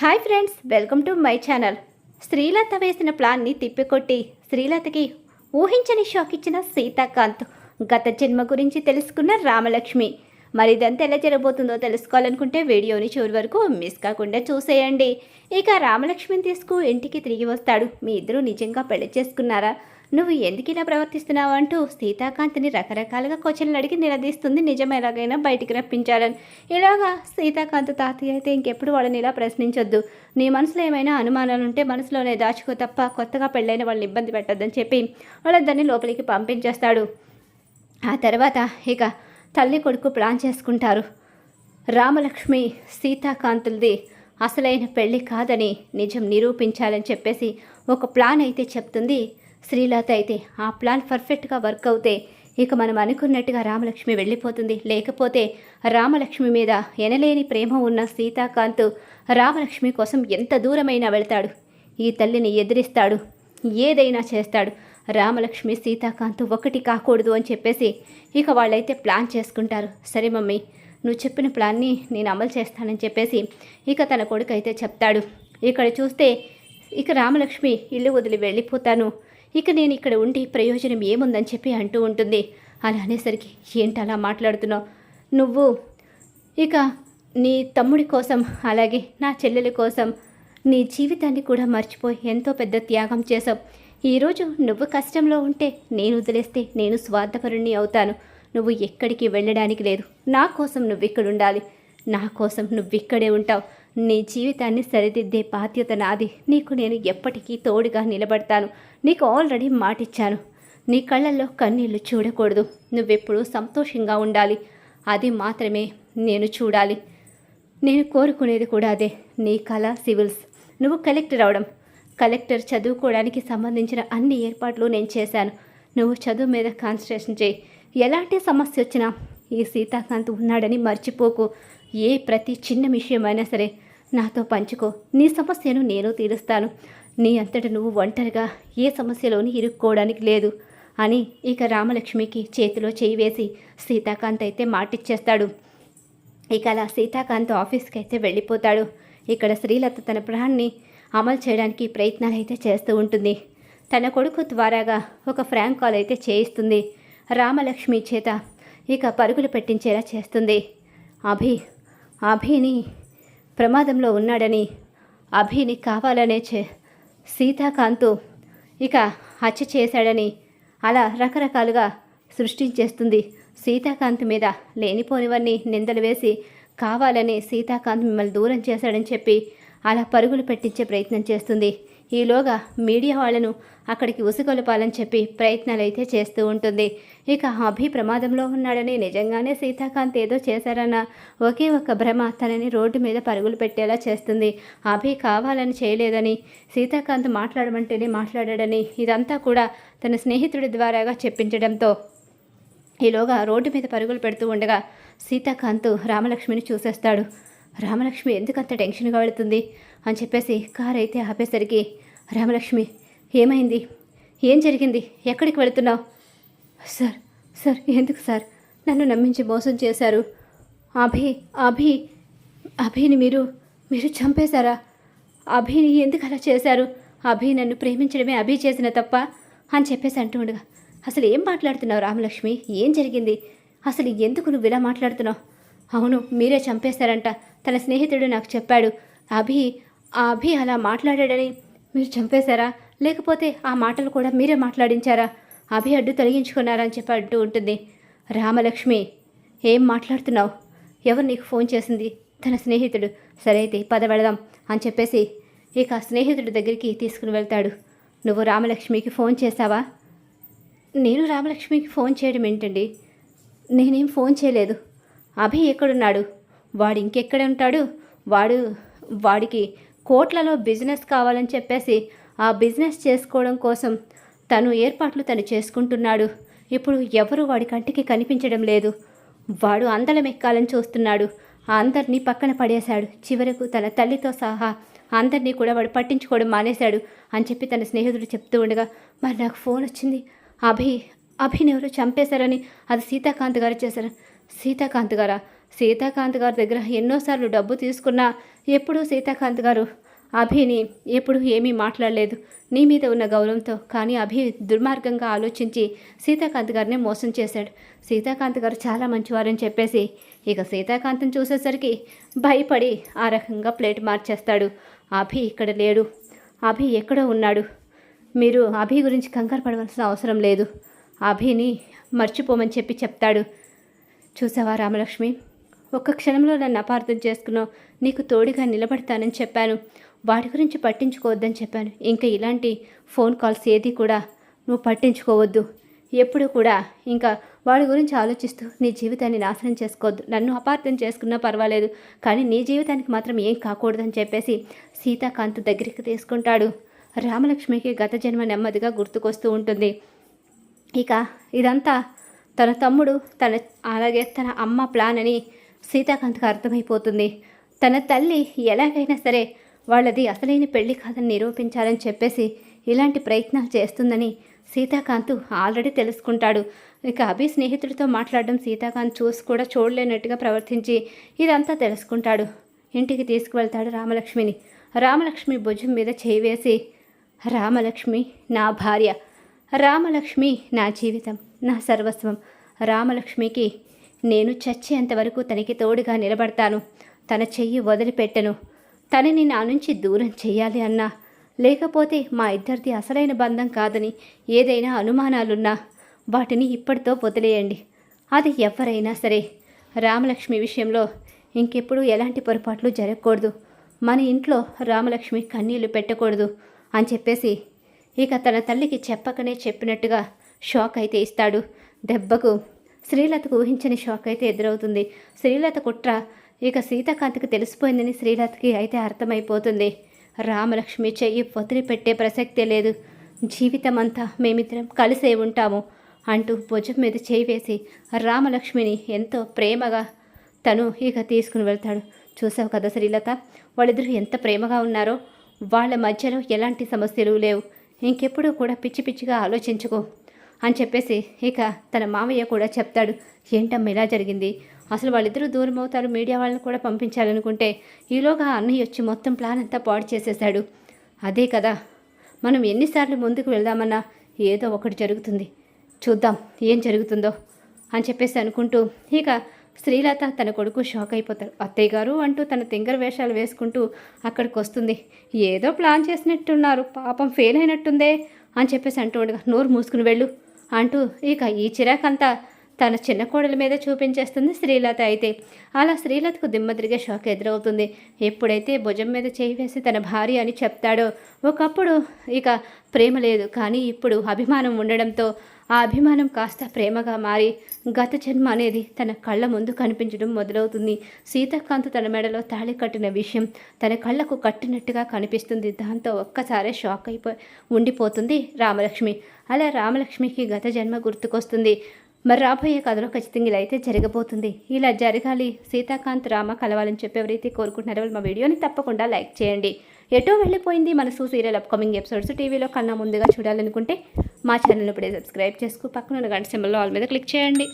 Hi friends welcome to my channel. Srilatha వేసిన ప్లాన్ని తిప్పికొట్టి శ్రీలతకి ఊహించని షాక్ ఇచ్చిన సీతాకాంత్ గత జన్మ గురించి తెలుసుకున్న రామలక్ష్మి. మరి ఇదంతా ఎలా జరగబోతుందో తెలుసుకోవాలనుకుంటే వీడియోని చివరి వరకు మిస్ కాకుండా చూసేయండి. ఇక రామలక్ష్మిని తీసుకు ఇంటికి తిరిగి వస్తాడు. మీ ఇద్దరు నిజంగా పెళ్ళి చేసుకున్నారా? నువ్వు ఎందుకు ఇలా ప్రవర్తిస్తున్నావు అంటూ సీతాకాంత్ని రకరకాలుగా క్వశ్చన్లు అడిగి నిలదీస్తుంది. నిజం ఎలాగైనా బయటికి రప్పించాలని. ఇలాగా సీతాకాంత్ తాతయ్య అయితే ఇంకెప్పుడు వాళ్ళని ఇలా ప్రశ్నించొద్దు. నీ మనసులో ఏమైనా అనుమానాలు ఉంటే మనసులోనే దాచుకో తప్ప కొత్తగా పెళ్ళైన వాళ్ళని ఇబ్బంది పెట్టొద్దని చెప్పి వాళ్ళిద్దరిని లోపలికి పంపించేస్తాడు. ఆ తర్వాత ఇక తల్లి కొడుకు ప్లాన్ చేసుకుంటారు. రామలక్ష్మి సీతాకాంతులది అసలైన పెళ్ళి కాదని నిజం నిరూపించాలని చెప్పేసి ఒక ప్లాన్ అయితే చెప్తుంది. శ్రీలత అయితే ఆ ప్లాన్ పర్ఫెక్ట్గా వర్క్ అవుతే ఇక మనం అనుకున్నట్టుగా రామలక్ష్మి వెళ్ళిపోతుంది. లేకపోతే రామలక్ష్మి మీద ఎనలేని ప్రేమ ఉన్న సీతాకాంత్ రామలక్ష్మి కోసం ఎంత దూరమైనా వెళ్తాడు. ఈ తల్లిని ఎదిరిస్తాడు. ఏదైనా చేస్తాడు. రామలక్ష్మి సీతాకాంత్ ఒకటి కాకూడదు అని చెప్పేసి ఇక వాళ్ళైతే ప్లాన్ చేసుకుంటారు. సరే మమ్మీ నువ్వు చెప్పిన ప్లాన్ని నేను అమలు చేస్తానని చెప్పేసి ఇక తన కొడుకు అయితే చెప్తాడు. ఇక్కడ చూస్తే ఇక రామలక్ష్మి ఇల్లు వదిలి వెళ్ళిపోతాను. ఇక నేను ఇక్కడ ఉండి ప్రయోజనం ఏముందని చెప్పి అంటూ ఉంటుంది. అలా అనేసరికి ఏంటి అలా మాట్లాడుతున్నావు? నువ్వు ఇక నీ తమ్ముడి కోసం అలాగే నా చెల్లెలి కోసం నీ జీవితాన్ని కూడా మర్చిపోయి ఎంతో పెద్ద త్యాగం చేసావు ఈరోజు నువ్వు కష్టంలో ఉంటే నేను వదిలేస్తే నేను స్వార్థపరుణ్ణి అవుతాను. నువ్వు ఎక్కడికి వెళ్ళడానికి లేదు. నా కోసం నువ్వు ఇక్కడ ఉండాలి. నా కోసం నువ్వు ఇక్కడే ఉంటావు. నీ జీవితాన్ని సరిదిద్దే బాధ్యత నాది. నీకు నేను ఎప్పటికీ తోడుగా నిలబడతాను. నీకు ఆల్రెడీ మాటిచ్చాను. నీ కళ్ళల్లో కన్నీళ్ళు చూడకూడదు. నువ్వెప్పుడూ సంతోషంగా ఉండాలి. అది మాత్రమే నేను చూడాలి. నేను కోరుకునేది కూడా అదే. నీ కళ సివిల్స్. నువ్వు కలెక్టర్ అవడం. కలెక్టర్ చదువుకోవడానికి సంబంధించిన అన్ని ఏర్పాట్లు నేను చేశాను. నువ్వు చదువు మీద కాన్సన్ట్రేషన్ చేయి. ఎలాంటి సమస్య వచ్చినా ఈ సీతాకాంత్ ఉన్నాడని మర్చిపోకు. ఏ ప్రతి చిన్న విషయమైనా సరే నాతో పంచుకో. నీ సమస్యను నేను తీరుస్తాను. నీ అంతట నువ్వు ఒంటరిగా ఏ సమస్యలోని ఇరుక్కోవడానికి లేదు అని ఇక రామలక్ష్మికి చేతిలో చేయి వేసి సీతాకాంత్ అయితే మాటిచ్చేస్తాడు. ఇక అలా సీతాకాంత్ ఆఫీస్కి అయితే వెళ్ళిపోతాడు. ఇక్కడ శ్రీలత తన ప్రాణాన్ని అమలు చేయడానికి ప్రయత్నాలు అయితే చేస్తూ ఉంటుంది. తన కొడుకు ద్వారాగా ఒక ఫ్రాంక్ కాల్ అయితే చేయిస్తుంది. రామలక్ష్మి చేత ఇక పరుగులు పెట్టించేలా చేస్తుంది. అభి అభిని ప్రమాదంలో ఉన్నాడని అభిని కావాలనే చే సీతాకాంతు ఇక హత్య చేశాడని అలా రకరకాలుగా సృష్టించేస్తుంది. సీతాకాంత్ మీద లేనిపోనివన్నీ నిందలు వేసి కావాలని సీతాకాంత్ మిమ్మల్ని దూరం చేశాడని చెప్పి అలా పరుగులు పెట్టించే ప్రయత్నం చేస్తుంది. ఈలోగా మీడియా వాళ్ళను అక్కడికి ఉసుగొలపాలని చెప్పి ప్రయత్నాలు అయితే చేస్తూ ఉంటుంది. ఇక అభి ప్రమాదంలో ఉన్నాడని నిజంగానే సీతాకాంత్ ఏదో చేశారన్న ఒకే ఒక భ్రమ తనని రోడ్డు మీద పరుగులు పెట్టేలా చేస్తుంది. అభి కావాలని చేయలేదని సీతాకాంత్ మాట్లాడమంటేనే మాట్లాడాడని ఇదంతా కూడా తన స్నేహితుడి ద్వారాగా చెప్పించడంతో ఈలోగా రోడ్డు మీద పరుగులు పెడుతూ ఉండగా సీతాకాంత్ రామలక్ష్మిని చూసేస్తాడు. రామలక్ష్మి ఎందుకంత టెన్షన్గా వెళుతుంది? అని చెప్పేసి కారు అయితే ఆపేసరికి రామలక్ష్మి ఏమైంది? ఏం జరిగింది? ఎక్కడికి వెళుతున్నావు? సార్ సార్ ఎందుకు సార్? నన్ను నమ్మించి మోసం చేశారు. అభి అభి అభిని మీరు మీరు చంపేశారా? అభిని ఎందుకు అలా చేశారు? అభి నన్ను ప్రేమించడమే అభి చేసిన తప్ప అని చెప్పేసి అంటూ ఉండగా అసలు ఏం మాట్లాడుతున్నావు రామలక్ష్మి? ఏం జరిగింది? అసలు ఎందుకు నువ్వు ఇలా మాట్లాడుతున్నావు? అవును మీరే చంపేశారంట. తన స్నేహితుడు నాకు చెప్పాడు అభి ఆ అభి అలా మాట్లాడాడని మీరు చంపేశారా? లేకపోతే ఆ మాటలు కూడా మీరే మాట్లాడించారా? అభి అడ్డు తొలగించుకున్నారా అని చెప్పి అంటూ ఉంటుంది. రామలక్ష్మి ఏం మాట్లాడుతున్నావు? ఎవరు నీకు ఫోన్ చేసింది? తన స్నేహితుడు. సరే అయితే పద వెళదాం అని చెప్పేసి ఇక స్నేహితుడి దగ్గరికి తీసుకుని వెళ్తాడు. నువ్వు రామలక్ష్మికి ఫోన్ చేశావా? నేను రామలక్ష్మికి ఫోన్ చేయడం ఏంటండి? నేనేం ఫోన్ చేయలేదు. అభి ఎక్కడున్నాడు? వాడు ఇంకెక్కడ ఉంటాడు? వాడు వాడికి కోట్లలో బిజినెస్ కావాలని చెప్పేసి ఆ బిజినెస్ చేసుకోవడం కోసం తను ఏర్పాట్లు తను చేసుకుంటున్నాడు. ఇప్పుడు ఎవరు వాడి కంటికి కనిపించడం లేదు. వాడు అందలం ఎక్కాలని చూస్తున్నాడు. అందరినీ పక్కన పడేశాడు. చివరకు తన తల్లితో సహా అందరినీ కూడా వాడు పట్టించుకోవడం మానేశాడు అని చెప్పి తన స్నేహితుడు చెప్తూ ఉండగా మరి నాకు ఫోన్ వచ్చింది. అభి అభిని ఎవరు చంపేశారని అది సీతాకాంత్ గారు చేశారు. సీతాకాంత్ గారా? సీతాకాంత్ గారి దగ్గర ఎన్నోసార్లు డబ్బు తీసుకున్నా ఎప్పుడూ సీతాకాంత్ గారు. అభిని ఎప్పుడు ఏమీ మాట్లాడలేదు. నీ మీద ఉన్న గౌరవంతో. కానీ అభి దుర్మార్గంగా ఆలోచించి సీతాకాంత్ గారిని మోసం చేశాడు. సీతాకాంత్ గారు చాలా మంచివారని చెప్పేసి ఇక సీతాకాంత్ని చూసేసరికి భయపడి ఆ రకంగా ప్లేట్ మార్చేస్తాడు. అభి ఇక్కడ లేడు. అభి ఎక్కడో ఉన్నాడు. మీరు అభి గురించి కంగారు పడవలసిన అవసరం లేదు. అభిని మర్చిపోమని చెప్పి చెప్తాడు. చూసావా రామలక్ష్మి? ఒక్క క్షణంలో నన్ను అపార్థం చేసుకున్నావు. నీకు తోడుగా నిలబడతానని చెప్పాను. వాటి గురించి పట్టించుకోవద్దని చెప్పాను. ఇంకా ఇలాంటి ఫోన్ కాల్స్ ఏది కూడా నువ్వు పట్టించుకోవద్దు. ఎప్పుడు కూడా ఇంకా వాడి గురించి ఆలోచిస్తూ నీ జీవితాన్ని నాశనం చేసుకోవద్దు. నన్ను అపార్థం చేసుకున్నా పర్వాలేదు. కానీ నీ జీవితానికి మాత్రం ఏం కాకూడదని చెప్పేసి సీతాకాంత్ దగ్గరికి తీసుకుంటాడు. రామలక్ష్మికి గత జన్మ నెమ్మదిగా గుర్తుకొస్తూ ఉంటుంది. ఇక ఇదంతా తన తమ్ముడు తన అలాగే తన అమ్మ ప్లాన్ అని సీతాకాంత్కి అర్థమైపోతుంది. తన తల్లి ఎలాగైనా సరే వాళ్ళది అసలైన పెళ్ళి కాదని నిరూపించాలని చెప్పేసి ఇలాంటి ప్రయత్నాలు చేస్తుందని సీతాకాంత్ ఆల్రెడీ తెలుసుకుంటాడు. ఇక అభి స్నేహితుడితో మాట్లాడడం సీతాకాంత్ చూసి కూడా చూడలేనట్టుగా ప్రవర్తించి ఇదంతా తెలుసుకుంటాడు. ఇంటికి తీసుకువెళ్తాడు రామలక్ష్మిని. రామలక్ష్మి భుజం మీద చేయి వేసి రామలక్ష్మి నా భార్య రామలక్ష్మి నా జీవితం నా సర్వస్వం. రామలక్ష్మికి నేను చచ్చేంత వరకు తనకి తోడుగా నిలబడతాను. తన చెయ్యి వదిలిపెట్టను. తనని నా నుంచి దూరం చేయాలి అన్నా. లేకపోతే మా ఇద్దరిది అసలైన బంధం కాదని ఏదైనా అనుమానాలున్నా వాటిని ఇప్పటితో వదిలేయండి. అది ఎవరైనా సరే. రామలక్ష్మి విషయంలో ఇంకెప్పుడు ఎలాంటి పొరపాట్లు జరగకూడదు. మన ఇంట్లో రామలక్ష్మి కన్నీళ్ళు పెట్టకూడదు అని చెప్పేసి ఇక తన తల్లికి చెప్పకనే చెప్పినట్టుగా షాక్ అయితే ఇస్తాడు. దెబ్బకు శ్రీలతకు ఊహించని షాక్ అయితే ఎదురవుతుంది. శ్రీలత కుట్ర ఇక సీతాకాంత్కి తెలిసిపోయిందని శ్రీలతకి అయితే అర్థమైపోతుంది. రామలక్ష్మి చెయ్యి వదిలిపెట్టే ప్రసక్తే లేదు. జీవితం అంతా మేమిద్దరం కలిసే ఉంటాము అంటూ భుజం మీద చేయి వేసి రామలక్ష్మిని ఎంతో ప్రేమగా తను ఇక తీసుకుని వెళ్తాడు. చూసావు కదా శ్రీలత? వాళ్ళిద్దరూ ఎంత ప్రేమగా ఉన్నారో? వాళ్ళ మధ్యలో ఎలాంటి సమస్యలు లేవు. ఇంకెప్పుడు కూడా పిచ్చి పిచ్చిగా ఆలోచించుకో అని చెప్పేసి ఇక తన మామయ్య కూడా చెప్తాడు. ఏంటమ్మా ఇలా జరిగింది? అసలు వాళ్ళిద్దరూ దూరం అవుతారు మీడియా వాళ్ళని కూడా పంపించాలనుకుంటే ఈలోగా అన్నయ్య వచ్చి మొత్తం ప్లాన్ అంతా పాడు చేసేశాడు అదే కదా మనం ఎన్నిసార్లు ముందుకు వెళ్దామన్నా ఏదో ఒకటి జరుగుతుంది. చూద్దాం ఏం జరుగుతుందో అని చెప్పేసి అనుకుంటూ ఇక శ్రీలత తన కొడుకు షాక్ అయిపోతారు అత్తయ్య గారు అంటూ తన తింగర వేషాలు వేసుకుంటూ అక్కడికి వస్తుంది ఏదో ప్లాన్ చేసినట్టున్నారు. పాపం ఫెయిల్ అయినట్టుందే అని చెప్పేసి అంటూ ఉండగా నోరు మూసుకుని వెళ్ళు అంటూ ఇక ఈ చిరాకంతా తన చిన్న కోడల మీద చూపించేస్తుంది శ్రీలత అయితే. అలా శ్రీలతకు దిమ్మదిరిగే షాక్ ఎదురవుతుంది. ఎప్పుడైతే భుజం మీద చేయి వేసి తన భార్య అని చెప్తాడో ఒకప్పుడు ఇక ప్రేమ లేదు. కానీ ఇప్పుడు అభిమానం ఉండడంతో ఆ అభిమానం కాస్త ప్రేమగా మారి గత జన్మ అనేది తన కళ్ళ ముందు కనిపించడం మొదలవుతుంది. సీతాకాంత్ తన మెడలో తాళి కట్టిన విషయం తన కళ్ళకు కట్టినట్టుగా కనిపిస్తుంది. దాంతో ఒక్కసారే షాక్ అయిపో ఉండిపోతుంది రామలక్ష్మి. అలా రామలక్ష్మికి గత జన్మ గుర్తుకొస్తుంది. మరి రాబోయే కథలో ఖచ్చితంగా ఇలా అయితే జరగబోతుంది. ఇలా జరగాలి. సీతాకాంత్ రామ కలవాలని చెప్పి ఎవరైతే కోరుకుంటున్నారో వాళ్ళు మా వీడియోని తప్పకుండా లైక్ చేయండి. ఎటో వెళ్ళిపోయింది మనసు సీరియల్ అప్కమింగ్ ఎపిసోడ్స్ టీవీలో కన్నా ముందుగా చూడాలనుకుంటే మా ఛానల్ ఇప్పుడే సబ్స్క్రైబ్ చేసుకు. పక్కన ఉన్న గంట సింబల్లో ఆల్ మీద క్లిక్ చేయండి.